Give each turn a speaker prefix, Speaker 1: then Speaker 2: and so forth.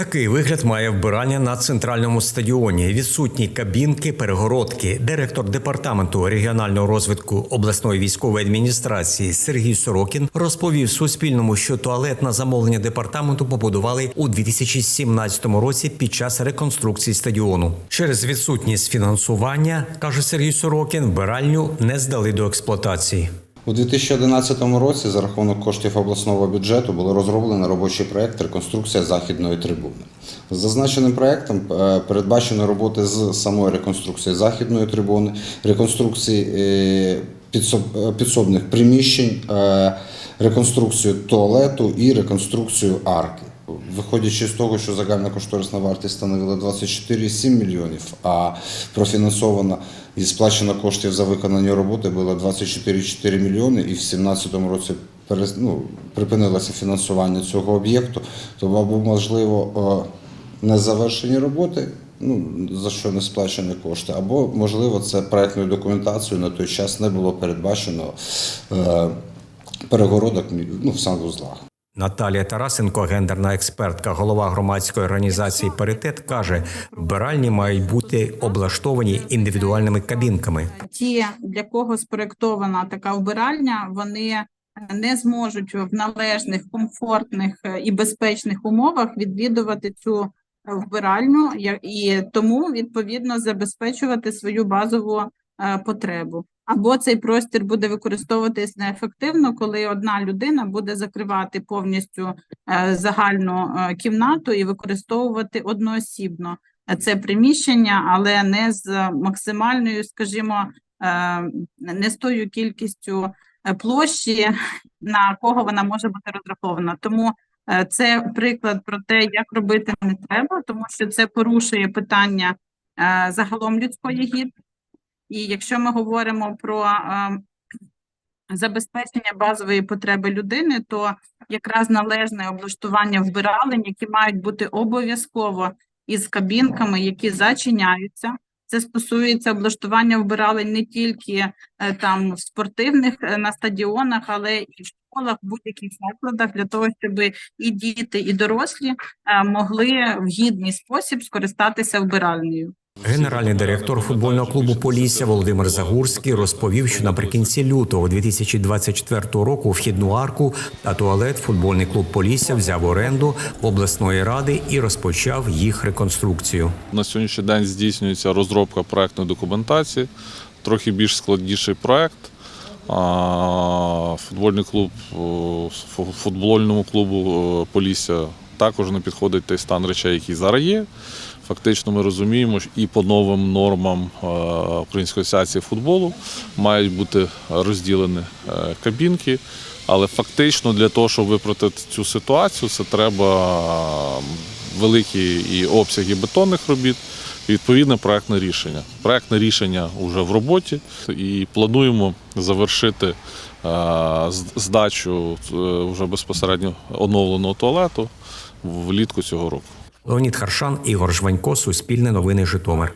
Speaker 1: Такий вигляд має вбирання на центральному стадіоні. Відсутні кабінки, перегородки. Директор департаменту регіонального розвитку обласної військової адміністрації Сергій Сорокін розповів Суспільному, що туалет на замовлення департаменту побудували у 2017 році під час реконструкції стадіону. Через відсутність фінансування каже Сергій Сорокін, вбиральню не здали до експлуатації.
Speaker 2: У 2011 році за рахунок коштів обласного бюджету було розроблено робочий проект реконструкція західної трибуни. З зазначеним проектом е, передбачено роботи з самої реконструкції західної трибуни, реконструкції е, е, підсобних приміщень, реконструкцію туалету і реконструкцію арки. Виходячи з того, що загальна кошторисна вартість становила 24,7 мільйонів, а профінансована і сплачено коштів за виконані роботи було 24,4 мільйони, і в 2017 році ну, припинилося фінансування цього об'єкту, то або можливо е, незавершені роботи, ну за що не сплачені кошти, або можливо це проектною документацією на той час не було передбачено е, перегородок ну, в санвузлах.
Speaker 1: Наталія Тарасенко, гендерна експертка, голова громадської організації Паритет, каже, вбиральні мають бути облаштовані індивідуальними кабінками.
Speaker 3: ті, для кого спроектована така вбиральня, вони не зможуть в належних, комфортних е, і безпечних умовах відвідувати цю вбиральню і тому відповідно забезпечувати свою базову е, потребу. Або цей простір буде використовуватись неефективно, коли одна людина буде закривати повністю е, загальну е, кімнату і використовувати одноосібно е, це приміщення, але не з максимальною, скажімо, не з тою кількістю площі, на кого вона може бути розрахована. Тому це приклад про те, як робити не треба, тому що це порушує питання загалом людської гідності. І якщо ми говоримо про е, забезпечення базової потреби людини, то якраз належне облаштування вбиралень, які мають бути обов'язково із кабінками, які зачиняються. Це стосується облаштування вбиралень не тільки е, там в спортивних е, на стадіонах, але і в школах, в будь-яких закладах для того, щоб і діти, і дорослі могли в гідний спосіб скористатися вбиральнею.
Speaker 1: Генеральний директор футбольного клубу Полісся Володимир Загурський розповів, що наприкінці лютого 2024 року вхідну арку та туалет футбольний клуб Полісся взяв оренду в обласної ради і розпочав їх реконструкцію.
Speaker 4: На сьогоднішній день здійснюється розробка проектної документації, трохи більш складніший проект. Футбольний клуб футбольному клубу Полісся також не підходить той стан речей, який зараз є. Фактично ми розуміємо, що і по новим нормам е, Української асоціації футболу мають бути розділені е, кабінки. Але фактично для того, щоб виправити цю ситуацію, це треба е, великі і обсяги бетонних робіт, відповідне проектне рішення. Проектне рішення вже в роботі і плануємо завершити здачу вже безпосередньо оновленого туалету влітку цього року.
Speaker 1: Леонід Харшан, Ігор Жванько, Суспільне новини Житомир.